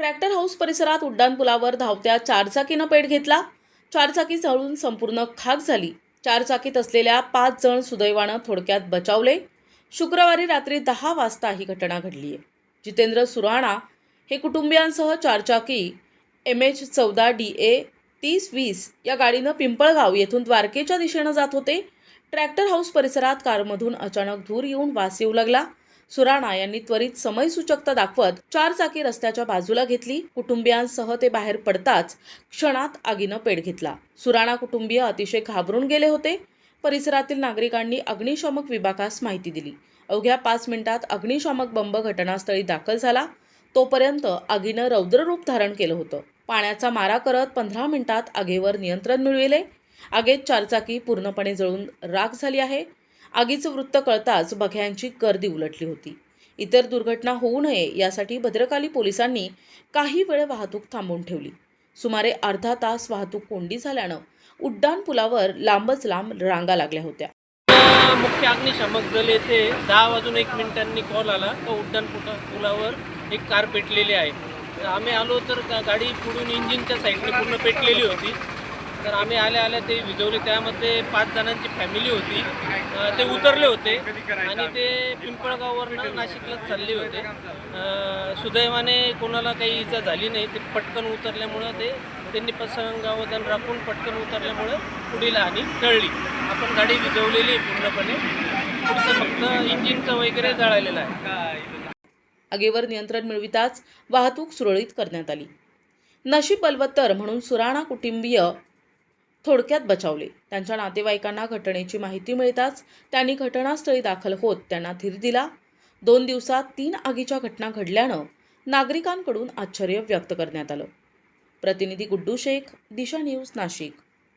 Tractor house परिसरात उड्डाणपुलावर धावत्या चारचाकीनं पेट घेतला. चारचाकी जळून संपूर्ण खाक झाली. चारचाकीत असलेल्या पाच जण सुदैवानं थोडक्यात बचावले. शुक्रवारी रात्री दहा वाजता ही घटना घडली आहे जितेंद्र सुराणा हे कुटुंबियांसह चारचाकी एम एच चौदा डी ए तीस वीस या गाडीनं पिंपळगाव येथून द्वारकेच्या दिशेनं जात होते. ट्रॅक्टर हाऊस परिसरात कारमधून अचानक धूर येऊन वास येऊ लागला. सुराणा यांनी त्वरित समयसूचकता दाखवत चारचाकी रस्त्याच्या बाजूला घेतली. कुटुंबियांसह ते बाहेर पडताच क्षणात आगीनं पेट घेतला. सुराणा कुटुंबीय अतिशय घाबरून गेले होते. परिसरातील नागरिकांनी अग्निशामक विभागास माहिती दिली. अवघ्या पाच मिनिटात अग्निशामक बंब घटनास्थळी दाखल झाला. तोपर्यंत आगीनं रौद्ररूप धारण केलं होतं. पाण्याचा मारा करत पंधरा मिनिटात आगीवर नियंत्रण मिळविले. आगीत चारचाकी पूर्णपणे जळून राख झाली आहे. आगीचं वृत्त कळताच बघ्यांची गर्दी उलटली होती. इतर दुर्घटना होऊ नये यासाठी भद्रकाली पोलिसांनी काही वेळ वाहतूक थांबवून ठेवली. सुमारे अर्धा तास वाहतूक कोंडी झाल्यानं उड्डाण पुलावर लांबच लांब रांगा लागल्या होत्या. मुख्य अग्निशामक दल येथे दहा वाजून एक मिनिटांनी कॉल आला. तर उड्डाण पुलावर एक कार पेटलेली आहे. आम्ही आलो तर गाडी पुढून इंजिनच्या साईडने पूर्ण पेटलेली होती. तर आम्ही आल्या आल्या ते विजवले. त्यामध्ये पाच जणांची फॅमिली होती. ते उतरले होते. आणि ते पिंपळगाववरनं नाशिकला चालले होते. सुदैवाने कोणाला काही इजा झाली नाही. ते पटकन उतरल्यामुळं ते त्यांनी पसंगावधान राखून पटकन उतरल्यामुळं पुढील हानी टळली आपण गाडी विजवलेली आहे पूर्णपणे. पुढचं फक्त इंजिनचं वगैरे जळालेलं आहे. आगीवर नियंत्रण मिळविताच वाहतूक सुरळीत करण्यात आली. नशीब बलवत्तर म्हणून सुराणा कुटुंबीय थोडक्यात बचावले. त्यांच्या नातेवाईकांना घटनेची माहिती मिळताच त्यांनी घटनास्थळी दाखल होत त्यांना धीर दिला. दोन दिवसात तीन आगीच्या घटना घडल्यानं नागरिकांकडून आश्चर्य व्यक्त करण्यात आलं. प्रतिनिधी गुड्डू शेख दिशा न्यूज नाशिक.